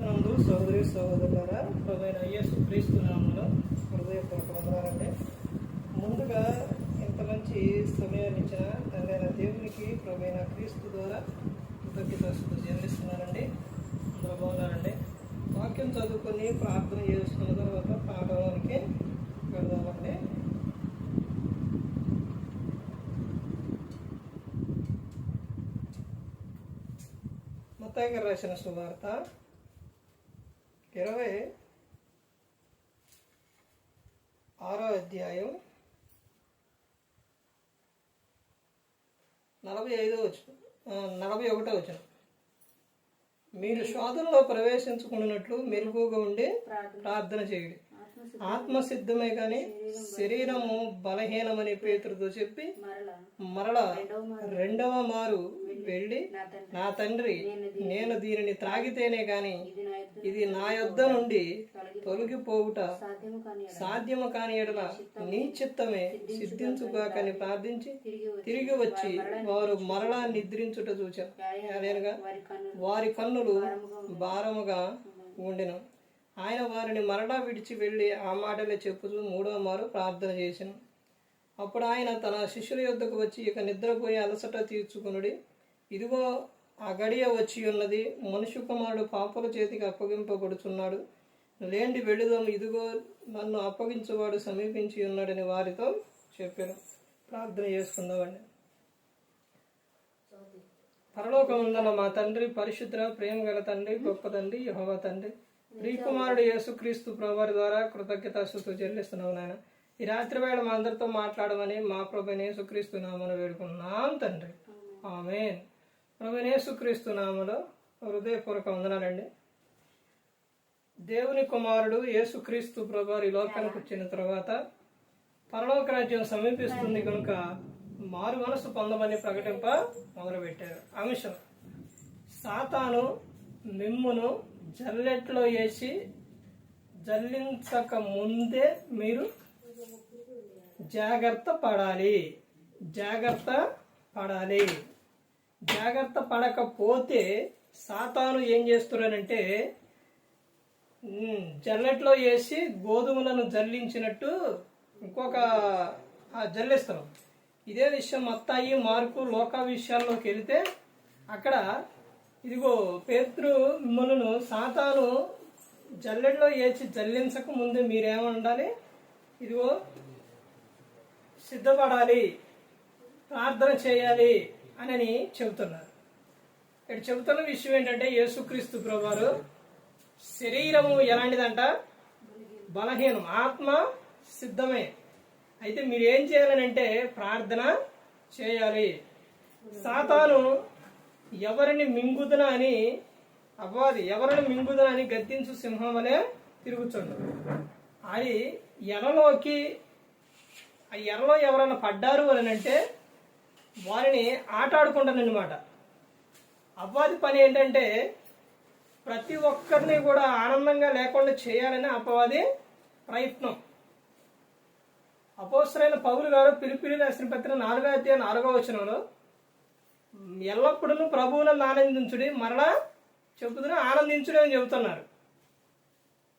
నందు సోదరి సోదరులారా ప్రభైన అయ్యేసు క్రీస్తు నామంలో హృదయపూర్వక వందనాలండి ముందుగా ఇంత మంచి సమయాన్ని ఇచ్చిన తండ్రైన దేవునికి ప్రభైన క్రీస్తు ద్వారా కృతజ్ఞత చెల్లిస్తున్నానండి. అందరూ బాగున్నారండి? వాక్యం చదువుకొని ప్రార్థన చేసుకున్న తర్వాత పాఠంలోనికి వెళ్దామండి. మొత్తాయి గారు రాసిన సువార్త ఇరవై ఆరో అధ్యాయం నలభై ఐదో వచ్చిన నలభై ఒకటో వచ్చిన మీరు శోధనలో ప్రవేశించుకున్నట్లు మెరుగుగా ఉండి ప్రార్థన చేయండి. ఆత్మసిద్ధమే కానీ శరీరము బలహీనమని పేతురుతో చెప్పి మరలా రెండవ మారు. వెళ్ళి నా తండ్రి. నేను దీనిని త్రాగితేనే గాని ఇది నా యొద్ద నుండి తొలగిపోవుట. సాధ్యము కాని ఎడల. కాని నీ చిత్తమే. సిద్ధించుగాకని ప్రార్థించి తిరిగి వచ్చి వారు మరలా నిద్రించుట చూచారు. వారి కన్నులు భారముగా ఉండెను. ఆయన వారిని మరలా విడిచి వెళ్ళి ఆ మాటలే చెప్పుతూ మూడవ మారు ప్రార్థన చేసిన అప్పుడు ఆయన తన శిష్యుల యొద్దకు వచ్చి ఇక నిద్రపోయి అలసట తీర్చుకునుడి ఇదిగో ఆ గడియ వచ్చి ఉన్నది మనుషు కుమారుడు పాపల చేతికి అప్పగింపబడుచున్నాడు. లేండి వెళుదాం ఇదిగో నన్ను అప్పగించువాడు సమీపించి ఉన్నాడని వారితో చెప్పాను. ప్రార్థన చేసుకుందామండి. పరలోకముందన మా తండ్రి పరిశుద్ర ప్రేమ గల తండ్రి గొప్ప తండ్రి యహోవ తండ్రి. ప్రియకుమారుడు యేసుక్రీస్తు ప్రభువారి ద్వారా కృతజ్ఞతాస్తుతో చెల్లిస్తున్నావు నాయన. ఈ రాత్రి వేళ మా అందరితో మాట్లాడమని మా ప్రభుని యేసుక్రీస్తు నామను వేడుకున్నాం తండ్రి. ఆమె ప్రభుని యేసుక్రీస్తు నామలో హృదయపూర్వక వందనాలండి. దేవుని కుమారుడు యేసుక్రీస్తు ప్రభువారి లోకానికి వచ్చిన తర్వాత పరలోక రాజ్యం సమీపిస్తుంది కనుక మారు మనసు పొందమని ప్రకటింప మొదలుపెట్టారు. అంశం సాతాను మిమ్మును జల్లెట్లో వేసి జల్లించక ముందే మీరు జాగ్రత్త పడాలి. జాగ్రత్త పడాలి. జాగ్రత్త పడకపోతే సాతాను ఏం చేస్తున్నారంటే జల్లెట్లో వేసి గోధుమలను జల్లించినట్టు ఇంకొక జల్లిస్తారు ఇదే విషయం మత్తాయి మార్కు లోక విషయాల్లోకి వెళితే అక్కడ ఇదిగో పేతురు మిమ్మలను సాతాను జల్లెడలో ఏచి జల్లించక ముందు మీరేమండాలి? ఇదిగో సిద్ధపడాలి ప్రార్థన చేయాలి అని చెబుతున్నారు. ఇక్కడ చెబుతున్న విషయం ఏంటంటే యేసుక్రీస్తు ప్రభువారు శరీరము ఎలాంటిదంట? బలహీనం ఆత్మ సిద్ధమే. అయితే మీరు ఏం చేయాలనంటే ప్రార్థన చేయాలి. సాతాను ఎవరిని మింగుదన అని అపవాది ఎవరిని మింగుదన అని గద్దించు సింహం అనే తిరుగుచుండు అది ఎరలోకి ఆ ఎరలో ఎవరైనా పడ్డారు అని అంటే వారిని ఆటాడుకుంటానన్నమాట. అవ్వాది పని ఏంటంటే ప్రతి ఒక్కరిని కూడా ఆనందంగా లేకుండా చేయాలని అపవాది ప్రయత్నం. అపోసరైన పౌలు గారు పిలిపిలి రాసిన పత్రిక నాలుగో అధ్యాయ నాలుగో వచనంలో ఎల్లప్పుడూ ప్రభువులను ఆనందించుడి మరలా చెబుతున్న ఆనందించుడి అని చెబుతున్నారు.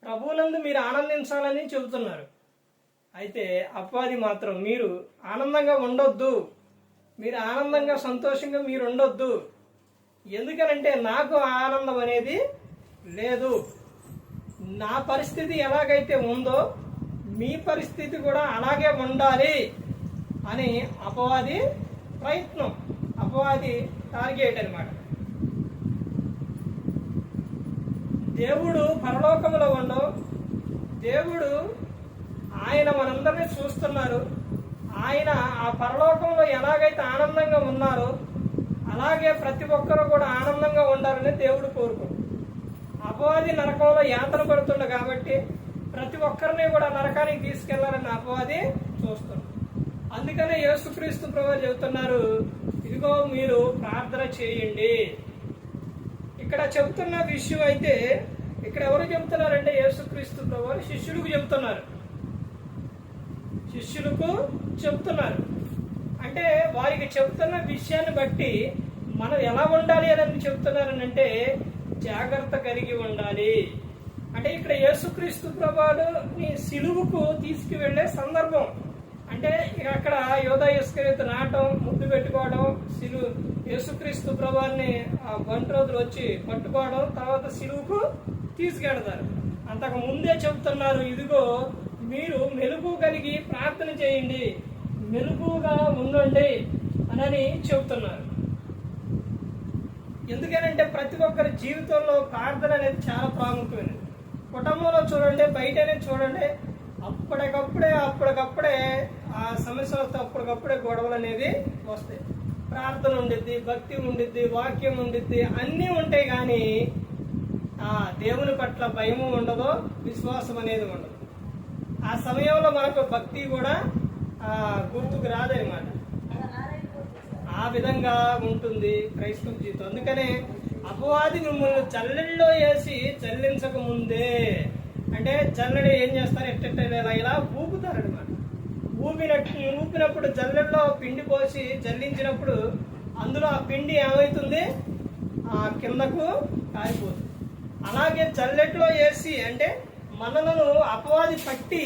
ప్రభువులందు మీరు ఆనందించాలని చెబుతున్నారు. అయితే అపవాది మాత్రం మీరు ఆనందంగా ఉండొద్దు. మీరు ఆనందంగా సంతోషంగా మీరు ఉండొద్దు. ఎందుకనంటే నాకు ఆనందం అనేది లేదు. నా పరిస్థితి ఎలాగైతే ఉందో మీ పరిస్థితి కూడా అలాగే ఉండాలి అని అపవాది ప్రయత్నం. అపవాది టార్గెట్ అనమాట దేవుడు పరలోకంలో ఉన్న దేవుడు ఆయన మనందరినీ చూస్తున్నారు. ఆయన ఆ పరలోకంలో ఎలాగైతే ఆనందంగా ఉన్నారో అలాగే ప్రతి ఒక్కరూ కూడా ఆనందంగా ఉండాలని దేవుడు కోరుకుంటాడు. అపవాది నరకంలో యాతన పడుతుండ కాబట్టి ప్రతి ఒక్కరిని కూడా నరకానికి తీసుకెళ్ళాలని అపవాది చూస్తున్నాడు అందుకనే యేసుక్రీస్తు ప్రభు చెబుతున్నారు ఇదిగో మీరు ప్రార్థన చేయండి. ఇక్కడ చెబుతున్న విషయం అయితే ఇక్కడ ఎవరు చెబుతున్నారంటే యేసుక్రీస్తు ప్రభు వారు శిష్యులకు చెబుతున్నారు. శిష్యులకు చెబుతున్నారు. అంటే వారికి చెబుతున్న విషయాన్ని బట్టి మనం ఎలా ఉండాలి అని చెబుతున్నారని అంటే జాగ్రత్త కలిగి ఉండాలి. అంటే ఇక్కడ యేసుక్రీస్తు ప్రభాడు సిలువుకు తీసుకువెళ్ళే సందర్భం. అంటే ఇక అక్కడ యోధ ఇస్కరిత నాటం ముద్దు పెట్టుకోవడం సిలు యేసుక్రీస్తు ప్రభాన్ని ఆ బంటి రోజులు వచ్చి పట్టుకోవడం తర్వాత సిలువుకు తీసుకెడతారు. అంతకు ముందే చెబుతున్నారు ఇదిగో మీరు మెలుగు కలిగి ప్రార్థన చేయండి మెలుపుగా ఉండండి అని చెబుతున్నారు. ఎందుకనంటే ప్రతి ఒక్కరి జీవితంలో ప్రార్థన అనేది చాలా ప్రాముఖ్యమైనది. కుటుంబంలో చూడండి బయటనే చూడండి అప్పటికప్పుడే అప్పటికప్పుడే ఆ సమస్యలతో అప్పటికప్పుడే గొడవలు అనేది వస్తాయి. ప్రార్థన ఉండిద్ది భక్తి ఉండిద్ది వాక్యం ఉండిద్ది అన్నీ ఉంటాయి కానీ ఆ దేవుని పట్ల భయము ఉండదు విశ్వాసం అనేది ఉండదు. ఆ సమయంలో మనకు భక్తి కూడా గుర్తుకు రాదనమాట ఆ విధంగా ఉంటుంది క్రైస్తవ జీవితం. అందుకనే అపవాది మిమ్మల్ని చల్లడిలో వేసి చల్లించక ముందే అంటే చల్లడి ఏం చేస్తారు? ఎట్టెట్ట ఇలా ఇలా అనమాట ఊపినట్టు ఊపినప్పుడు జల్లెల్లో పిండి పోసి జల్లించినప్పుడు అందులో ఆ పిండి ఏమవుతుంది ఆ కిందకు కారిపోతుంది అలాగే చల్లెట్లో వేసి అంటే మనలను అపవాది పట్టి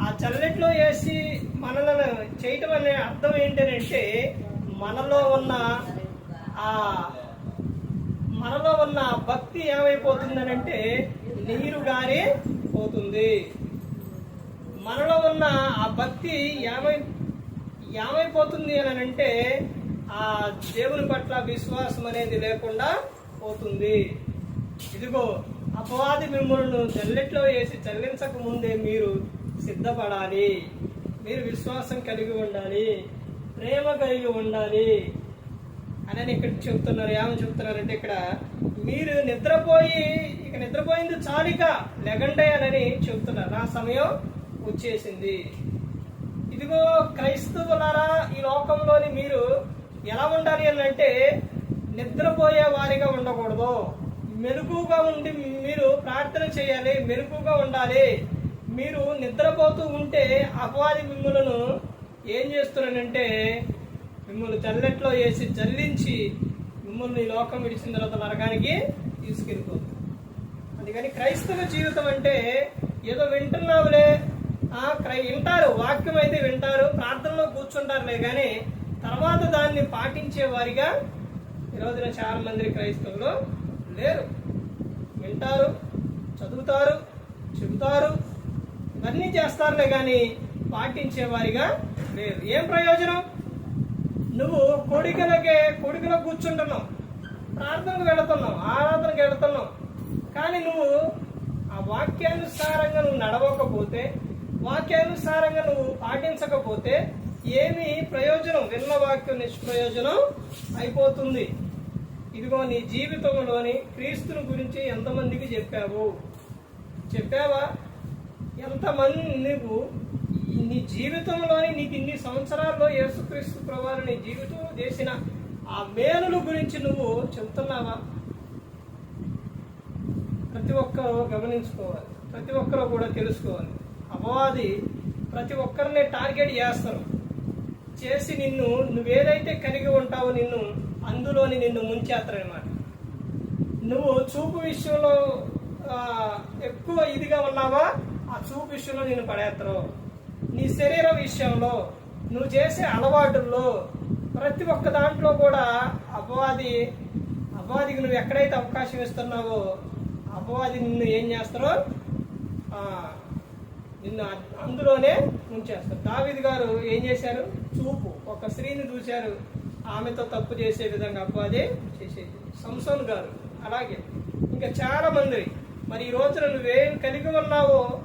ఆ చల్లెట్లో వేసి మనలను చేయటం అనే అర్థం ఏంటంటే మనలో ఉన్న ఆ మనలో ఉన్న భక్తి ఏమైపోతుందనంటే నీరు గారి పోతుంది. ఉన్న ఆ భక్తి ఏమై ఏమైపోతుంది అని అంటే ఆ దేవుని పట్ల విశ్వాసం అనేది లేకుండా పోతుంది. ఇదిగో అపవాది మిమ్మల్ని జల్లెట్లో వేసి చల్లించక ముందే మీరు సిద్ధపడాలి. మీరు విశ్వాసం కలిగి ఉండాలి. ప్రేమ కలిగి ఉండాలి. అని ఇక్కడ చెప్తున్నారు. ఏమని చెప్తున్నారంటే ఇక్కడ మీరు నిద్రపోయి ఇక నిద్రపోయింది చాలిక లెగండే అని చెప్తున్నారు. నా సమయం వచ్చేసింది. ఇదిగో క్రైస్తవులారా ఈ లోకంలోని మీరు ఎలా ఉండాలి అని అంటే నిద్రపోయే వారిగా ఉండకూడదు. మెలకుగా ఉండి మీరు ప్రార్థన చేయాలి మెలకుగా ఉండాలి. మీరు నిద్రపోతూ ఉంటే అపవాది మిమ్మలను ఏం చేస్తున్నానంటే మిమ్మల్ని జల్లెట్లో వేసి జల్లించి మిమ్మల్ని లోకం విడిచిన తర్వాత నరకానికి తీసుకెళ్ళిపోతుంది అందుకని క్రైస్తవ జీవితం అంటే ఏదో వింటున్నావులే వింటారు వాక్యం అయితే వింటారు ప్రార్థనలో కూర్చుంటారులే కానీ తర్వాత దాన్ని పాటించే వారిగా ఈ రోజున చాలా మంది క్రైస్తవులు లేరు. వింటారు చదువుతారు చెబుతారు ఇవన్నీ చేస్తారులే కానీ పాటించే వారిగా లేరు. ఏం ప్రయోజనం? నువ్వు కొడుకులకే కొడుకులో కూర్చుంటున్నావు ప్రార్థనకు వెళుతున్నావు ఆరాధనకు వెళుతున్నావు కానీ నువ్వు ఆ వాక్యానుసారంగా నువ్వు నడవకపోతే వాక్యానుసారంగా నువ్వు పాటించకపోతే ఏమి ప్రయోజనం విన్న వాక్యం నిష్ప్రయోజనం అయిపోతుంది. ఇదిగో నీ జీవితంలోని క్రీస్తుని గురించి ఎంతమందికి చెప్పావు? చెప్పావా? ఎంతమంది నువ్వు నీ జీవితంలోని నీకు ఇన్ని సంవత్సరాల్లో యేసుక్రీస్తు ప్రభావం నీ జీవితంలో చేసిన ఆ మేలుల గురించి నువ్వు చెప్తున్నావా? ప్రతి ఒక్కరూ గమనించుకోవాలి. ప్రతి ఒక్కరూ కూడా తెలుసుకోవాలి. అపవాది ప్రతి ఒక్కరిని టార్గెట్ చేస్తారు. చేసి నిన్ను నువ్వేదైతే కలిగి ఉంటావో నిన్ను అందులోని నిన్ను ముంచేస్తారనమాట నువ్వు చూపు విషయంలో ఎక్కువ ఇదిగా ఉన్నావా? ఆ చూపు విషయంలో నిన్ను పడేస్తారు. నీ శరీర విషయంలో నువ్వు చేసే అలవాటుల్లో ప్రతి ఒక్క దాంట్లో కూడా అపవాది అపవాదికి నువ్వు ఎక్కడైతే అవకాశం ఇస్తున్నావో అపవాది నిన్ను ఏం చేస్తారో నిన్ను అందులోనే ఉంచేస్తారు దావిది గారు ఏం చేశారు? చూపు. ఒక స్త్రీని చూశారు. ఆమెతో తప్పు చేసే విధంగా అపవాదే చేసేది. సంసోన్ గారు అలాగే. ఇంకా చాలా మంది మరి ఈ రోజున నువ్వేం కలిగి ఉన్నావో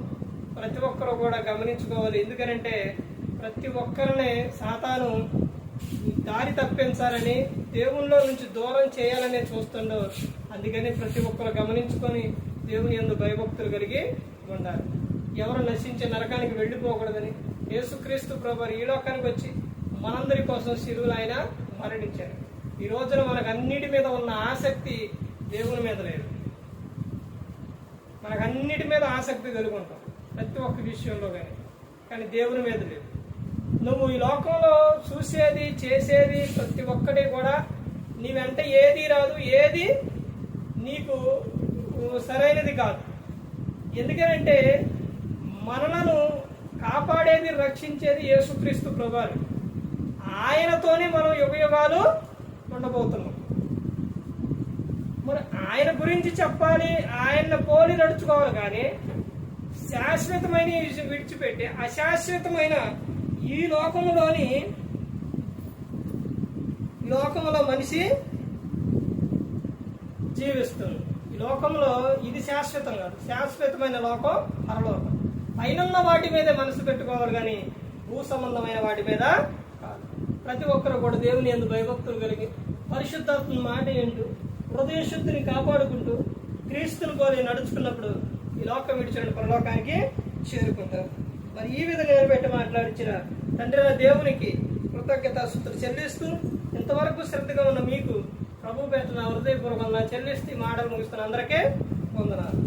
ప్రతి ఒక్కరు కూడా గమనించుకోవాలి. ఎందుకనంటే ప్రతి ఒక్కరిని సాతాను దారి తప్పించాలని దేవుళ్ళలో నుంచి దూరం చేయాలనే చూస్తుండవు. అందుకని ప్రతి ఒక్కరు గమనించుకొని దేవుని ఎందు భయభక్తులు కలిగి ఉండాలి. ఎవరు నశించే నరకానికి వెళ్ళిపోకూడదని యేసుక్రీస్తు ప్రభు ఈ లోకానికి వచ్చి మనందరి కోసం శిలువులు ఆయన మరణించారు ఈ రోజున మనకు అన్నిటి మీద ఉన్న ఆసక్తి దేవుని మీద లేదు. మనకు అన్నిటి మీద ఆసక్తి కలిగి ఉంటాం ప్రతి ఒక్క విషయంలో కానీ కానీ దేవుని మీద లేదు. నువ్వు ఈ లోకంలో చూసేది చేసేది ప్రతి ఒక్కటి కూడా నీ వెంట ఏది రాదు ఏది నీకు సరైనది కాదు. ఎందుకనంటే మనలను కాపాడేది రక్షించేది యేసుక్రీస్తు ప్రభువారు ఆయనతోనే మనం యుగయుగాలు ఉండబోతున్నాం. మరి ఆయన గురించి చెప్పాలి ఆయన పోలి నడుచుకోవాలి కానీ శాశ్వతమైన విడిచిపెట్టి అశాశ్వతమైన ఈ లోకంలోని లోకంలో మనిషి జీవిస్తుంది ఈ లోకంలో ఇది శాశ్వతం కాదు. శాశ్వతమైన లోకం పరలోకం. పైన వాటి మీదే మనసు పెట్టుకోవాలి కానీ భూ సంబంధమైన వాటి మీద కాదు. ప్రతి ఒక్కరు కూడా దేవుని ఎందు భయభక్తులు కలిగి పరిశుద్ధాత్మ మాట ఏంటూ హృదయ శుద్ధిని కాపాడుకుంటూ క్రీస్తుని పోలి నడుచుకున్నప్పుడు ఈ లోకం విడిచిన పరలోకానికి చేరుకుంటారు. మరి ఈ విధంగా నిలబెట్టి మాట్లాడించిన తండ్రి దేవునికి కృతజ్ఞత కృతజ్ఞతాస్తుతులు చెల్లిస్తూ ఇంతవరకు శ్రద్ధగా ఉన్న మీకు ప్రభు పెట్టిన హృదయపూర్వకంగా చెల్లిస్తూ మాటలు ముగిస్తున్న అందరికీ వందనాలు.